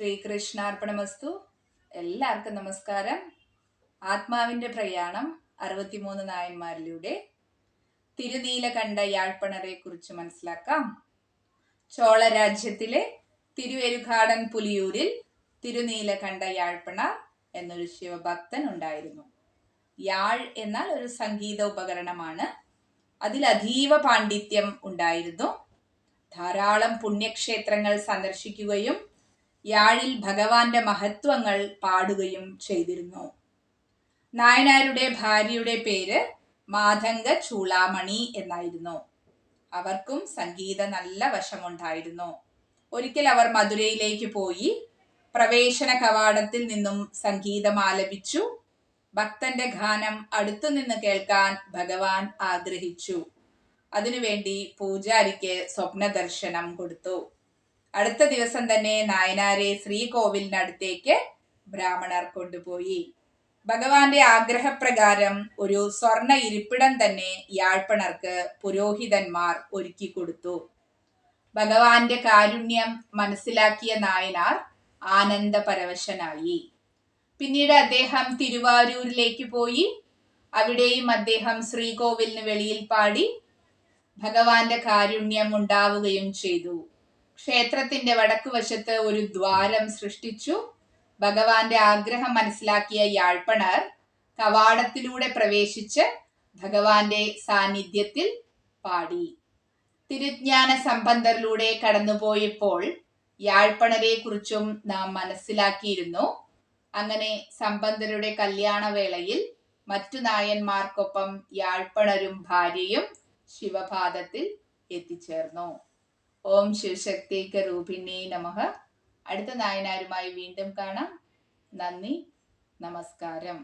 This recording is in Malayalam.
ശ്രീകൃഷ്ണാർപ്പണമസ്തു. എല്ലാവർക്കും നമസ്കാരം. ആത്മാവിന്റെ പ്രയാണം അറുപത്തിമൂന്ന് നായന്മാരിലൂടെ. തിരുനീല കണ്ട യാഴ്പ്പണരെ കുറിച്ച് മനസ്സിലാക്കാം. ചോള രാജ്യത്തിലെ തിരുവെരുകാടൻ പുലിയൂരിൽ തിരുനീലകണ്ഠ യാഴ്പ്പണ എന്നൊരു ശിവഭക്തൻ ഉണ്ടായിരുന്നു. യാഴ് എന്നാൽ ഒരു സംഗീത ഉപകരണമാണ്. അതിൽ അതീവ പാണ്ഡിത്യം ഉണ്ടായിരുന്നു. ധാരാളം പുണ്യക്ഷേത്രങ്ങൾ സന്ദർശിക്കുകയും യാഴിൽ ഭഗവാന്റെ മഹത്വങ്ങൾ പാടുകയും ചെയ്തിരുന്നു. നായനാരുടെ ഭാര്യയുടെ പേര് മാതംഗ ചൂളാമണി എന്നായിരുന്നു. അവർക്കും സംഗീത നല്ല വശമുണ്ടായിരുന്നു. ഒരിക്കൽ അവർ മധുരയിലേക്ക് പോയി പ്രവേശന കവാടത്തിൽ നിന്നും സംഗീതം ആലപിച്ചു. ഭക്തന്റെ ഗാനം അടുത്തുനിന്ന് കേൾക്കാൻ ഭഗവാൻ ആഗ്രഹിച്ചു. അതിനുവേണ്ടി പൂജാരിക്ക് സ്വപ്ന ദർശനം കൊടുത്തു. അടുത്ത ദിവസം തന്നെ നായനാരെ ശ്രീകോവിലിനടുത്തേക്ക് ബ്രാഹ്മണർ കൊണ്ടുപോയി. ഭഗവാന്റെ ആഗ്രഹപ്രകാരം ഒരു സ്വർണ ഇരിപ്പിടം തന്നെ യാഴ്പ്പണർക്ക് പുരോഹിതന്മാർ ഒരുക്കി കൊടുത്തു. ഭഗവാന്റെ കാരുണ്യം മനസ്സിലാക്കിയ നായനാർ ആനന്ദപരവശനായി. പിന്നീട് അദ്ദേഹം തിരുവാരൂരിലേക്ക് പോയി. അവിടെയും അദ്ദേഹം ശ്രീകോവിലിന് വെളിയിൽ പാടി ഭഗവാന്റെ കാരുണ്യം ഉണ്ടാവുകയും ചെയ്തു. ക്ഷേത്രത്തിന്റെ വടക്കുവശത്ത് ഒരു ദ്വാരം സൃഷ്ടിച്ചു. ഭഗവാന്റെ ആഗ്രഹം മനസ്സിലാക്കിയ യാഴ്പ്പണർ കവാടത്തിലൂടെ പ്രവേശിച്ച് ഭഗവാന്റെ സാന്നിധ്യത്തിൽ പാടി. തിരുജ്ഞാന സംബന്ധരിലൂടെ കടന്നുപോയപ്പോൾ യാഴ്പ്പണരെ കുറിച്ചും നാം മനസ്സിലാക്കിയിരുന്നു. അങ്ങനെ സംബന്ധരുടെ കല്യാണവേളയിൽ മറ്റു നായന്മാർക്കൊപ്പം യാഴ്പ്പണരും ഭാര്യയും ശിവപാദത്തിൽ എത്തിച്ചേർന്നു. ഓം ശിവശക്തിക്ക് രൂപിണി നമഹ അടുത്ത നായനാരുമായി വീണ്ടും കാണാം. നന്ദി നമസ്കാരം.